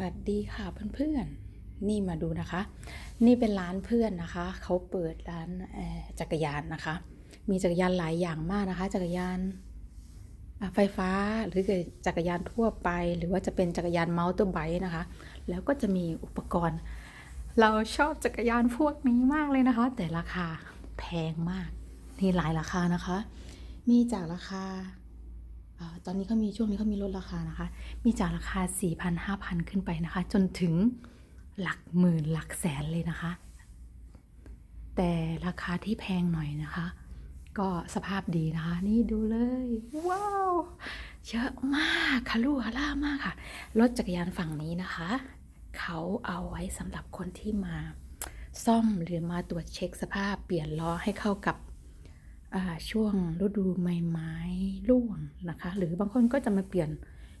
วัสดีค่ะเพื่อนๆ นี่มาดูนะคะ นี่เป็นร้านเพื่อนนะคะ เขาเปิดร้านจักรยานนะคะ มีจักรยานหลายอย่างมากนะคะ จักรยานไฟฟ้าหรือจักรยานทั่วไป หรือว่าจะเป็นจักรยานเมาส์ตอร์ไบค์นะคะ แล้วก็จะมีอุปกรณ์ เราชอบจักรยานพวกนี้มากเลยนะคะ แต่ราคาแพงมากนี่หลายราคานะคะ มีจากราคา ตอนนี้เขามีช่วงนี้เขามีลดราคานะคะ มีจากราคา 4,000 5,000 ขึ้นไปนะคะ จนถึงหลักหมื่นหลักแสนเลยนะคะ แต่ราคาที่แพงหน่อยนะคะ ก็สภาพดีนะคะ นี่ดูเลย ว้าว เยอะมากค่ะลูกคาล่ามากค่ะ รถจักรยานฝั่งนี้นะคะ เขาเอาไว้สำหรับคนที่มาซ่อมหรือมาตรวจเช็คสภาพเปลี่ยนล้อให้เข้ากับ ช่วงฤดูใบไม้ร่วงนะคะ หรือบางคนก็จะมาเปลี่ยน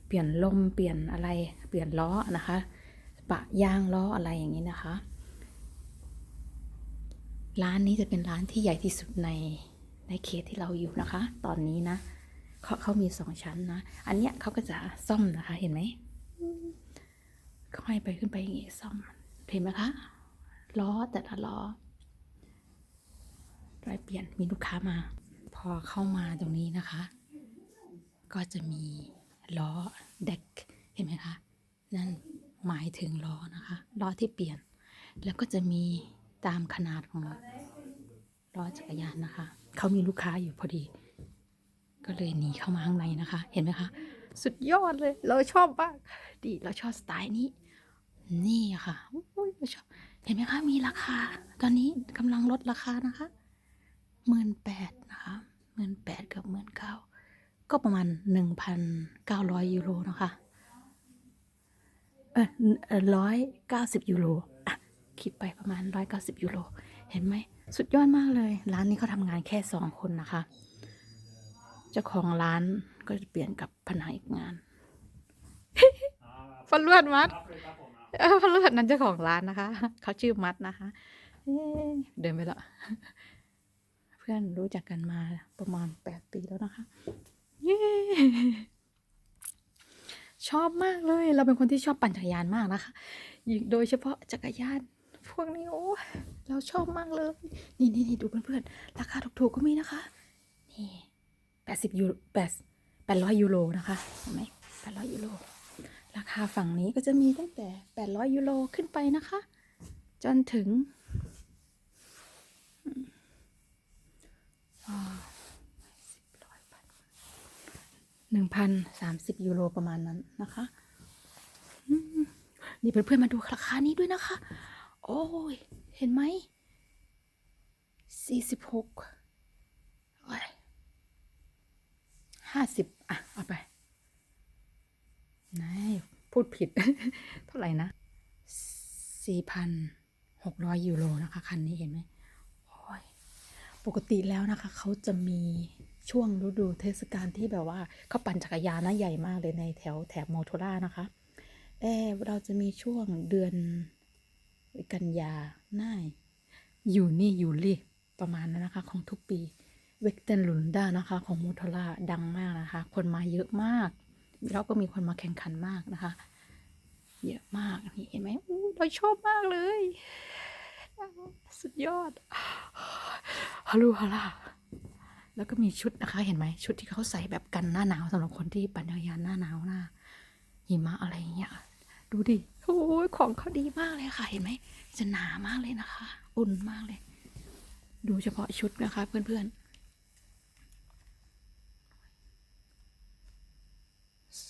เปลี่ยนลมเปลี่ยนอะไรเปลี่ยนล้อนะคะ ปะยางล้ออะไรอย่างนี้นะคะ ร้านนี้จะเป็นร้านที่ใหญ่ที่สุดในในเขตที่เราอยู่นะคะ ตอนนี้นะเขาเขามีสองชั้นนะ อันเนี้ยเขาก็จะซ่อมนะคะเห็นไหมค่อยไปขึ้นไปอย่างงี้ซ่อมเห็นไหมคะล้อแต่ละล้อ รายเปลี่ยนมีลูกค้ามา พอเข้ามาตรงนี้นะคะ ก็จะมีล้อเด็กเห็นไหมคะ นั่นหมายถึงล้อนะคะล้อที่เปลี่ยน แล้วก็จะมีตามขนาดของล้อจักรยานนะคะเขามีลูกค้าอยู่พอดี ก็เลยหนีเข้ามาข้างในนะคะ เห็นไหมคะสุดยอดเลย เราชอบมากดีเราชอบสไตล์นี้ นี่ค่ะชอบเห็นไหมคะ มีราคา ตอนนี้กำลังลดราคานะคะ หมื่นแปดนะคะหมื่นแปดกือบหมื่นเก้าก็ประมาณหนึ่งพันเก้าร้อยยูโรนะคะเออร้อยเก้าสิบยูโรอะคิดไปประมาณร้อยเก้าสิบยูโรเห็นไหมสุดยอดมากเลย ร้านนี้เขาทำงานแค่สองคนนะคะเจ้าของร้านก็จะเปลี่ยนกับพนักอีกงานฟันลือดมัดเออพนลือดนั้นเจ้าของร้านนะคะเขาชื่อมัดนะคะเดินไปและเพื่อนรู้จักกันมาประมาณแปดปีแล้วนะคะ เย้ ชอบมากเลย เราเป็นคนที่ชอบปั่นจักรยานมากนะคะ โดยเฉพาะจักรยานพวกนี้โอ้เราชอบมากเลย นี่นี่นี่ดูเพื่อนๆ ราคาถูกๆก็มีนะคะ นี่แปดสิบยูแปดแปดร้อยยูโรนะคะเห็นไหมแปดร้อยยูโร ราคาฝั่งนี้ก็จะมีตั้งแต่แปดร้อยยูโรขึ้นไปนะคะ จนถึง หนึ่งพันสามสิบยูโรประมาณนั้นนะคะนี่เพื่อนๆมาดูราคานี้ด้วยนะคะ โอ้ย เห็นไหมสี่สิบหกห้าสิบอะ เอาไปนายพูดผิด เท่าไหร่นะสี่พันหกร้อยยูโรนะคะ คันนี้เห็นไหม ปกติแล้วนะคะ เขาจะมีช่วงฤดูเทศกาลที่แบบว่าเขาปั่นจักรยานนะใหญ่มากเลยในแถวแถบโมโทรานะคะเออเราจะมีช่วงเดือนกันยาหน้าอยู่นี่อยู่ลี่ประมาณนั้นนะคะ ของทุกปีเวกเตนลุนด้านะคะ ของโมโทราดังมากนะคะ คนมาเยอะมาก แล้วก็มีคนมาแข่งขันมากนะคะ เยอะมากนี่เห็นไหมอู้เราชอบมากเลย สุดยอด ฮัลโหลฮัลโหลแล้วก็มีชุดนะคะ เห็นไหมชุดที่เขาใส่แบบกันหน้าหนาวสำหรับคนที่ปั่นจักรยานหน้าหนาวหน้าหิมะอะไรอย่างเงี้ยดูดิโอ้ยของเขาดีมากเลยค่ะเห็นไหมจะหนามากเลยนะคะ อุ่นมากเลย ดูเฉพาะชุดนะคะ เพื่อนๆ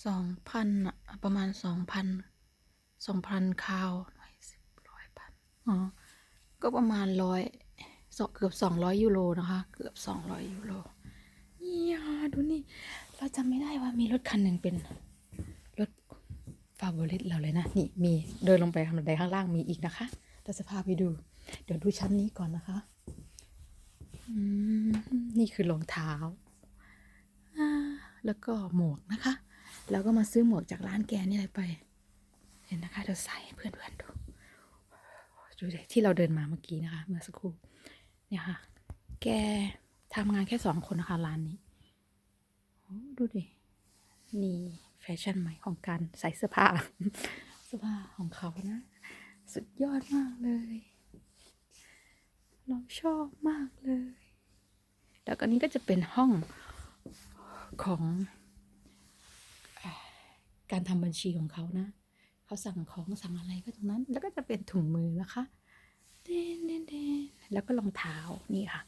สองพันอะประมาณสองพันสองพันคาวร้อยสิบร้อยพันอ๋อก็ประมาณร้อย เกือบสองร้อยยูโรนะคะ เกือบสองร้อยยูโรเนี่ยดูนี่ เราจำไม่ได้ว่ามีรถคันหนึ่งเป็นรถฟา v o ริตเราเลยนะ นี่มีเดินลงไปทางบันไดข้างล่างมีอีกนะคะ เราจะพาไปดู เดี๋ยวดูชั้นนี้ก่อนนะคะนี่คือรองเท้า แล้วก็หมวกนะคะ แล้วก็มาซื้อหมวกจากร้านแกนี่อะไรไป เห็นนะคะเดี๋ยวใส่ให้เพื่อนๆดู ดูที่เราเดินมาเมื่อกี้นะคะ เมื่อสักครู่ เนี่ยค่ะ แกทำงานแค่สองคนนะคะร้านนี้ ดูดิ นี่แฟชั่นใหม่ของการใส่เสื้อผ้าสสื้อผ้าของเขานะ สุดยอดมากเลย เราชอบมากเลย แล้วก็นี้ก็จะเป็นห้องของการทำบัญชีของเขานะ เขาสั่งของสั่งอะไรก็ตรงนั้น แล้วก็จะเป็นถุงมือนะคะเดนเดนเดน แล้วก็รองเท้านี่ค่ะ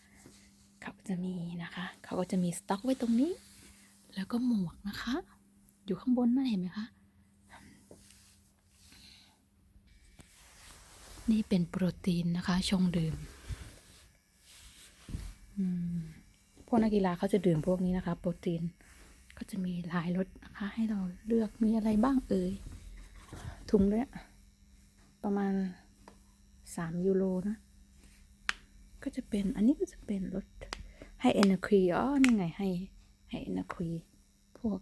เขาก็จะมีนะคะ เขาก็จะมีสต็อกไว้ตรงนี้ แล้วก็หมวกนะคะ อยู่ข้างบนนั่นเห็นไหมคะ นี่เป็นโปรตีนนะคะ ชงดื่มอืมพวกนักกีฬาเขาจะดื่มพวกนี้นะคะ โปรตีนก็จะมีหลายรสนะคะ ให้เราเลือกมีอะไรบ้างเอ่ยถุงเนี้ยประมาณสามยูโรนะ ก็จะเป็นอันนี้ก็จะเป็นรสให้เอเนอร์คีอ๋อนี่ไงให้ให้เอเนอร์คีพวก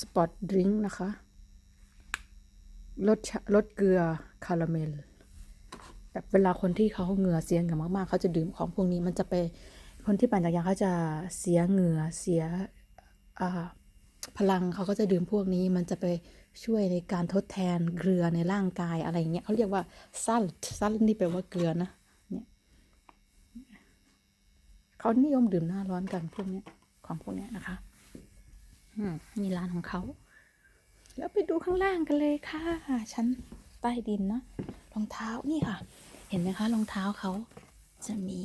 สปอตดริงก์นะคะ รสรสเกลือคาราเมล แบบเวลาคนที่เขาเหงื่อเสียเหงื่อมากๆ เขาจะดื่มของพวกนี้มันจะไป คนที่ปั่นจักรยานเขาจะเสียเหงื่อเสียอ่าพลังเขาก็จะดื่มพวกนี้ มันจะไป ช่วยในการทดแทนเกลือในร่างกายอะไรเงี้ยเขาเรียกว่าซัลซัลต์นี่แปลว่าเกลือนะเนี่ยเขานิยมดื่มหน้าร้อนกันพวกเนี้ยของพวกเนี้ยนะคะอืมนี่ร้านของเขาแล้วไปดูข้างล่างกันเลยค่ะชั้นใต้ดินนะรองเท้านี่ค่ะ เห็นไหมคะรองเท้าเขาจะมี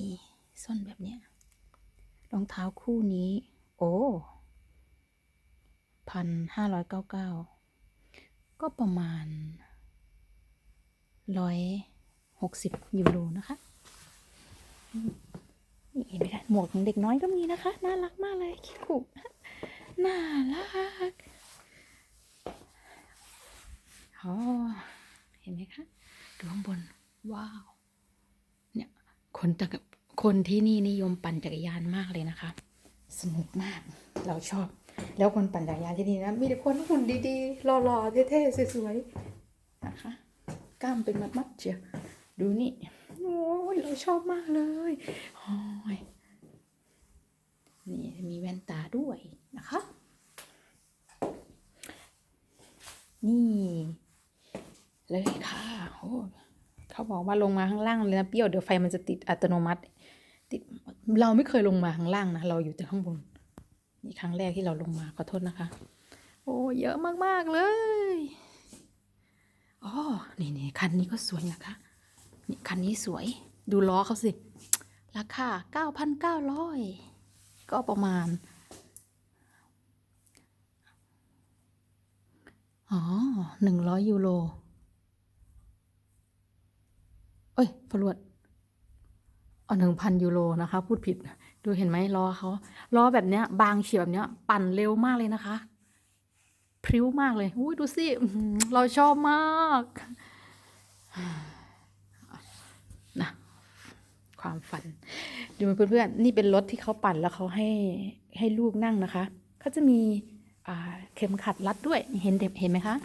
ส้นแบบเนี้ยรองเท้าคู่นี้ โอ้พันห้าร้อยเก้าเก้า ก็ประมาณร้อยหกสิบยูโรนะคะนี่เห็นไหมคะหมวกของเด็กน้อยก็มีนะคะ น่ารักมากเลยคิคุน่ารักอ๋อเห็นไหมคะดูข้างบน ว้าว เนี่ยคนจักรคนที่นี่นิยมปั่นจักรยานมากเลยนะคะ สนุกมากเราชอบ แล้วคนปั่นจักรยานที่นี่นะ มีแต่คนหุ่นดีๆหล่อๆเท่ๆสวยๆนะคะกล้ามเป็นมัดๆเชียวดูนี่โอ้ยเราชอบมากเลยโอ้ยนี่มีแว่นตาด้วยนะคะ นี่เลยค่ะโอ้เขาบอกว่าลงมาข้างล่างเลยนะเปรี้ยวเดี๋ยวไฟมันจะติดอัตโนมัติติดเราไม่เคยลงมาข้างล่างนะเราอยู่แต่ข้างบน ครั้งแรกที่เราลงมาขอโทษนะคะ โอ้เยอะมากๆเลยอ๋อนี่นี่คันนี้ก็สวยนะคะ นี่คันนี้สวย ดูล้อเขาสิ ราคาเก้าพันเก้าร้อยก็ประมาณ อ๋อหนึ่งร้อยยูโรเอ้ยพรวดอ๋อหนึ่งพันยูโรนะคะ พูดผิด ดูเห็นไหมล้อเขาล้อแบบเนี้ย บางเฉียบแบบเนี้ย ปั่นเร็วมากเลยนะคะ พริ้วมากเลยอุ้ยดูสิเราชอบมากนะความฝัน ดูเพื่อนๆนี่เป็นรถที่เขาปั่นแล้วเขาให้ให้ลูกนั่งนะคะเขาจะมีเข็มขัดรัดด้วยเห็นเห็นไหมคะ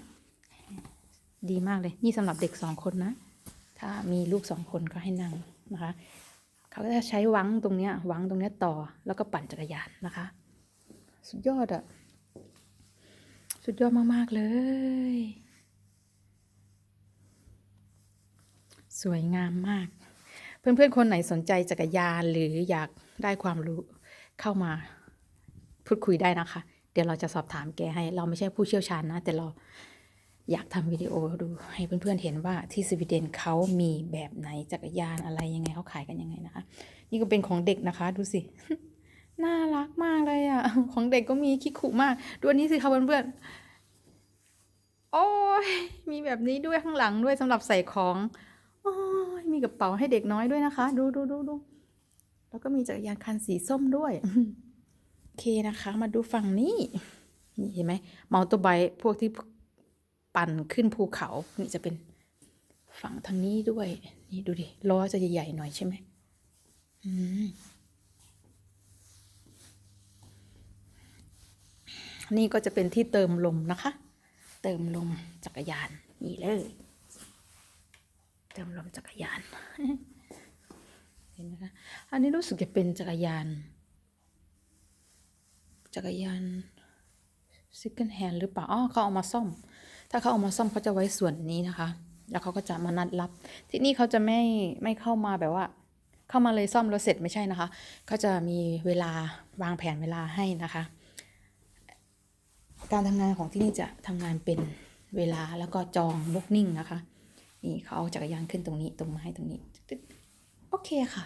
ดีมากเลย นี่สำหรับเด็กสองคนนะ ถ้ามีลูกสองคนก็ให้นั่งนะคะ เขาก็จะใช้วังตรงเนี้ยวังตรงเนี้ยต่อแล้วก็ปั่นจักรยานนะคะ สุดยอดอะสุดยอดมาก ๆ เลย สวยงามมาก เพื่อน ๆ คนไหนสนใจจักรยานหรืออยากได้ความรู้เข้ามาพูดคุยได้นะคะ เดี๋ยวเราจะสอบถามแกให้ เราไม่ใช่ผู้เชี่ยวชาญนะ แต่เรา อยากทำวิดีโอดูให้เพื่อนๆเห็นว่าที่สวีเดนเขามีแบบไหนจักรยานอะไรยังไงเขาขายกันยังไงนะคะ นี่ก็เป็นของเด็กนะคะ ดูสิ น่ารักมากเลยอะ่ะ ของเด็กก็มีคิกคุมากดูอันนี้สิคะเพื่อนๆโอ้ยมีแบบนี้ด้วยข้างหลังด้วยสำหรับใส่ของโอ้ยมีกระเป๋าให้เด็กน้อยด้วยนะคะ ดูดูดูดูแล้วก็มีจักรยานคันสีส้มด้วยโอเคนะคะ มาดูฝั่งนี้นี่เห็นไหมเมาตัวไบค์พวกที่ ปั่นขึ้นภูเขา นี่จะเป็นฝั่งทางนี้ด้วย นี่ดูดิ ล้อจะใหญ่ๆหน่อยใช่ไหมอืมนี่ก็จะเป็นที่เติมลมนะคะ เติมลมจักรยาน นี่เลย เติมลมจักรยาน เห็นไหมคะ อันนี้รู้สึกจะเป็นจักรยาน จักรยาน second hand หรือเปล่า อ๋อเขาเอามาซ่อม ถ้าเขาเอามาซ่อมเขาจะไว้ส่วนนี้นะคะ แล้วเขาก็จะมานัดรับ ที่นี่เขาจะไม่ไม่เข้ามาแบบว่า เข้ามาเลยซ่อมแล้วเสร็จไม่ใช่นะคะ เขาจะมีเวลาวางแผนเวลาให้นะคะ การทำงานของที่นี่จะทำงานเป็นเวลาแล้วก็จองบุ๊กนิ่งนะคะ นี่เขาเอาจักรยานขึ้นตรงนี้ตรงไม้ตรงนี้โอเคค่ะ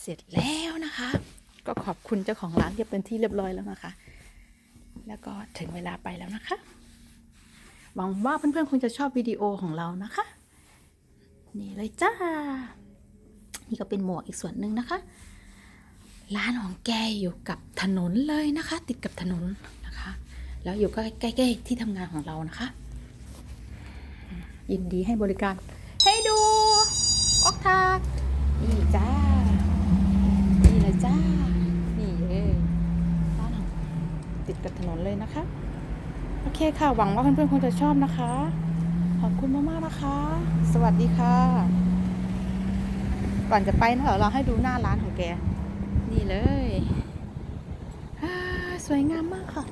เสร็จแล้วนะคะ ก็ขอบคุณเจ้าของร้านเรียบเป็นที่เรียบร้อยแล้วนะคะ แล้วก็ถึงเวลาไปแล้วนะคะ หวังว่าเพื่อนๆคงจะชอบวิดีโอของเรานะคะ นี่เลยจ้า นี่ก็เป็นหมวกอีกส่วนหนึ่งนะคะ ร้านของแกอยู่กับถนนเลยนะคะ ติดกับถนนนะคะ แล้วอยู่ก็ใกล้ๆที่ทำงานของเรานะคะ ยินดีให้บริการ ให้ดูออกทากนี่จ้า นี่เลยจ้า นี่เลยร้านของติดกับถนนเลยนะคะ โอเคค่ะ หวังว่าเพื่อนๆคงจะชอบนะคะ ขอบคุณมากๆนะคะ สวัสดีค่ะ ก่อนจะไปนะเราให้ดูหน้าร้านของแก นี่เลยอ่าสวยงามมากค่ะ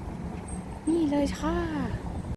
นี่เลยค่ะ